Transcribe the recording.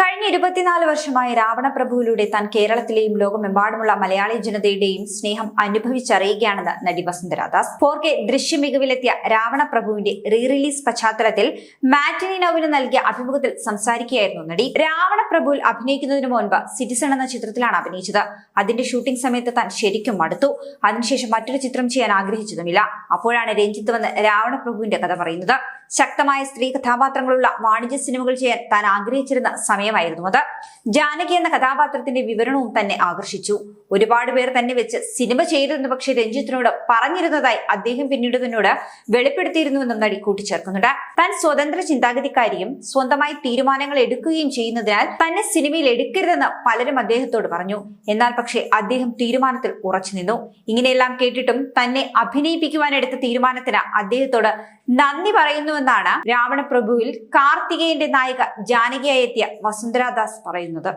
കഴിഞ്ഞ ഇരുപത്തിനാല് വർഷമായി രാവണപ്രഭുവിലൂടെ താൻ കേരളത്തിലെയും ലോകമെമ്പാടുമുള്ള മലയാളി ജനതയുടെയും സ്നേഹം അനുഭവിച്ചറിയുകയാണെന്ന് നടി വസുന്ധരാദാസ്. ഫോർ കെ ദൃശ്യമികവിലെത്തിയ രാവണപ്രഭുവിന്റെ റീ റിലീസ് പശ്ചാത്തലത്തിൽ മാറ്റിനി നൌവിന് നൽകിയ അഭിമുഖത്തിൽ സംസാരിക്കുകയായിരുന്നു നടി. രാവണപ്രഭുവിൽ അഭിനയിക്കുന്നതിന് മുൻപ് സിറ്റിസൺ എന്ന ചിത്രത്തിലാണ് അഭിനയിച്ചത്. അതിന്റെ ഷൂട്ടിംഗ് സമയത്ത് താൻ ശരിക്കും മടുത്തു. അതിനുശേഷം മറ്റൊരു ചിത്രം ചെയ്യാൻ ആഗ്രഹിച്ചതുമില്ല. അപ്പോഴാണ് രഞ്ജിത്ത് വന്ന് രാവണപ്രഭുവിന്റെ കഥ പറയുന്നത്. ശക്തമായ സ്ത്രീ കഥാപാത്രങ്ങളുള്ള വാണിജ്യ സിനിമകൾ ചെയ്യാൻ താൻ ആഗ്രഹിച്ചിരുന്ന സമയമായിരുന്നു അത്. ജാനകി എന്ന കഥാപാത്രത്തിന്റെ വിവരണവും തന്നെ ആകർഷിച്ചു. ഒരുപാട് പേർ തന്നെ വെച്ച് സിനിമ ചെയ്തിരുന്നു. പക്ഷേ രഞ്ജിത്തിനോട് പറഞ്ഞിരുന്നതായി അദ്ദേഹം പിന്നീട് തന്നോട് വെളിപ്പെടുത്തിയിരുന്നുവെന്നും നടി കൂട്ടിച്ചേർക്കുന്നുണ്ട്. താൻ സ്വതന്ത്ര ചിന്താഗതിക്കാരിയും സ്വന്തമായി തീരുമാനങ്ങൾ എടുക്കുകയും ചെയ്യുന്നതിനാൽ തന്നെ സിനിമയിൽ എടുക്കരുതെന്ന് പലരും അദ്ദേഹത്തോട് പറഞ്ഞു. എന്നാൽ പക്ഷേ അദ്ദേഹം തീരുമാനത്തിൽ ഉറച്ചു നിന്നു. ഇങ്ങനെയെല്ലാം കേട്ടിട്ടും തന്നെ അഭിനയിപ്പിക്കുവാനെടുത്ത തീരുമാനത്തിന് അദ്ദേഹത്തോട് നന്ദി പറയുന്നുവെന്നാണ് രാവണപ്രഭുവിൽ കാർത്തികേയന്റെ നായിക ജാനകിയായി എത്തിയ വസുന്ധരാദാസ് പറയുന്നത്.